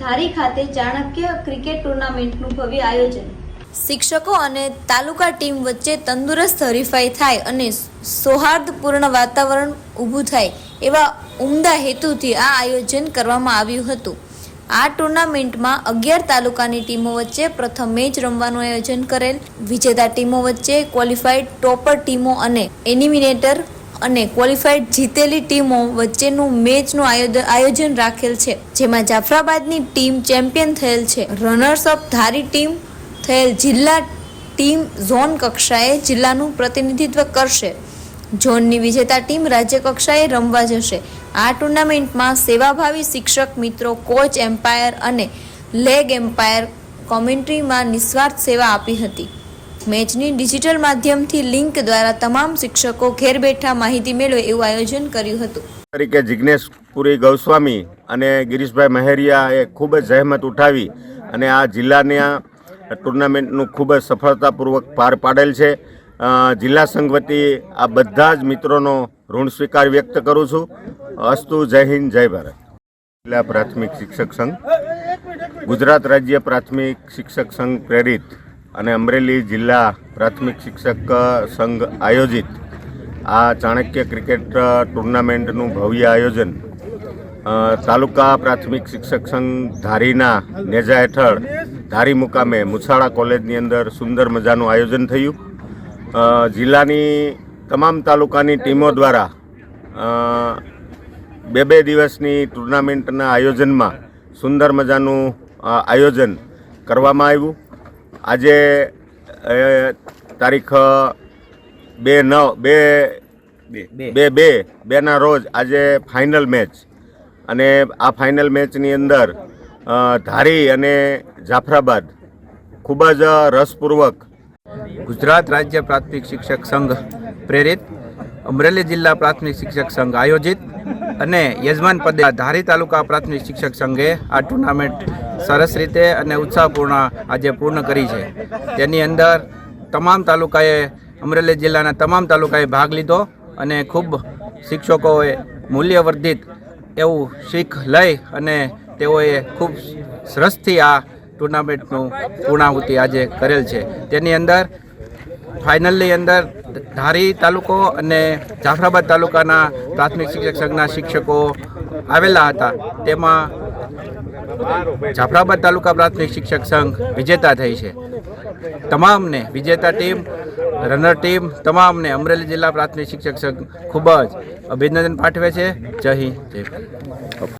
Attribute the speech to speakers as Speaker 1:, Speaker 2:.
Speaker 1: ધારી ખાતે ચાણક્ય ક્રિકેટ ટુર્નામેન્ટનું ભવ્ય આયોજન. શિક્ષકો અને તાલુકા ટીમ વચ્ચે તંદુરસ્ત હરીફાઈ થાય અને સૌહાર્દપૂર્ણ વાતાવરણ ઊભું થાય એવા ઉમદા હેતુથી આ આયોજન કરવામાં આવ્યું હતું. આ ટુર્નામેન્ટમાં અગિયાર તાલુકાની ટીમો વચ્ચે પ્રથમ મેચ રમવાનું આયોજન કરેલ. વિજેતા ટીમો વચ્ચે ક્વોલિફાઈડ ટોપર ટીમો અને એનિમિનેટર અને ક્વોલિફાઈડ જીતેલી ટીમો વચ્ચેનું મેચનું આયોજન રાખેલ છે, જેમાં જાફરાબાદની ટીમ ચેમ્પિયન થયેલ છે. રનર્સ અપ ધારી ટીમ થયેલ જિલ્લા ટીમ ઝોન કક્ષાએ જિલ્લાનું પ્રતિનિધિત્વ કરશે. ઝોનની વિજેતા ટીમ રાજ્ય કક્ષાએ રમવા જશે. આ ટુર્નામેન્ટમાં સેવાભાવી શિક્ષક, મિત્રો, કોચ, એમ્પાયર અને લેગ એમ્પાયર કોમેન્ટ્રીમાં નિસ્વાર્થ સેવા આપી હતી. મેચની ડિજિટલ માધ્યમથી લિંક દ્વારા તમામ શિક્ષકો ઘેર બેઠા માહિતી મેળવે એવું આયોજન કર્યું હતું.
Speaker 2: તરીકે જિજ્ઞેશ પુરી ગૌસ્વામી અને ગિરીશભાઈ મહેરિયાએ ખૂબ જ જહેમત ઉઠાવી અને આ જિલ્લાના ટુર્નામેન્ટનું ખૂબ જ સફળતાપૂર્વક પાર પાડેલ છે. જિલ્લા સંઘ વતી આ બધા જ મિત્રોનો ઋણ સ્વીકાર વ્યક્ત કરું છું. અસ્તુ, જય હિન્દ, જય ભારત. જિલ્લા પ્રાથમિક શિક્ષક સંઘ, ગુજરાત રાજ્ય પ્રાથમિક શિક્ષક સંઘ પ્રેરિત અને અમરેલી જિલ્લા પ્રાથમિક શિક્ષક સંઘ આયોજિત આ ચાણક્ય ક્રિકેટ ટુર્નામેન્ટનું ભવ્ય આયોજન તાલુકા પ્રાથમિક શિક્ષક સંઘ ધારીના નેજા હેઠળ ધારી મુકામે મુછાળા કોલેજની અંદર સુંદર મજાનું આયોજન થયું. જિલ્લાની તમામ તાલુકાની ટીમો દ્વારા બે બે દિવસની ટુર્નામેન્ટના આયોજનમાં સુંદર મજાનું આયોજન કરવામાં આવ્યું. આજે તારીખ બે નવ બે બે. બે. બેના રોજ આજે ફાઇનલ મેચ. અને આ ફાઇનલ મેચની અંદર ધારી અને જાફરાબાદ ખૂબ જ રસપૂર્વક
Speaker 3: ગુજરાત રાજ્ય પ્રાથમિક શિક્ષક સંઘ પ્રેરિત અમરેલી જિલ્લા પ્રાથમિક શિક્ષક સંઘ આયોજિત અને યજમાન પદે ધારી તાલુકા પ્રાથમિક શિક્ષક સંઘે આ ટુર્નામેન્ટ સરસ રીતે અને ઉત્સાહપૂર્ણ આજે પૂર્ણ કરી છે. તેની અંદર તમામ તાલુકાએ, અમરેલી જિલ્લાના તમામ તાલુકાએ ભાગ લીધો અને ખૂબ શિક્ષકોએ મૂલ્યવર્ધિત એવું શીખ લઈ અને તેઓએ ખૂબ સરસથી આ ટુર્નામેન્ટનું પૂર્ણાહુતિ આજે કરેલ છે. તેની અંદર ફાઇનલની અંદર ધારી તાલુકો અને જાફરાબાદ તાલુકાના પ્રાથમિક શિક્ષક સંઘના શિક્ષકો આવેલા હતા. તેમાં જાફરાબાદ તાલુકા પ્રાથમિક શિક્ષક સંઘ વિજેતા થઈ છે. તમામને વિજેતા ટીમ, રનર ટીમ, તમામને અમરેલી જિલ્લા પ્રાથમિક શિક્ષક સંઘ ખૂબ જ અભિનંદન પાઠવે છે. જય હિન્દ, જય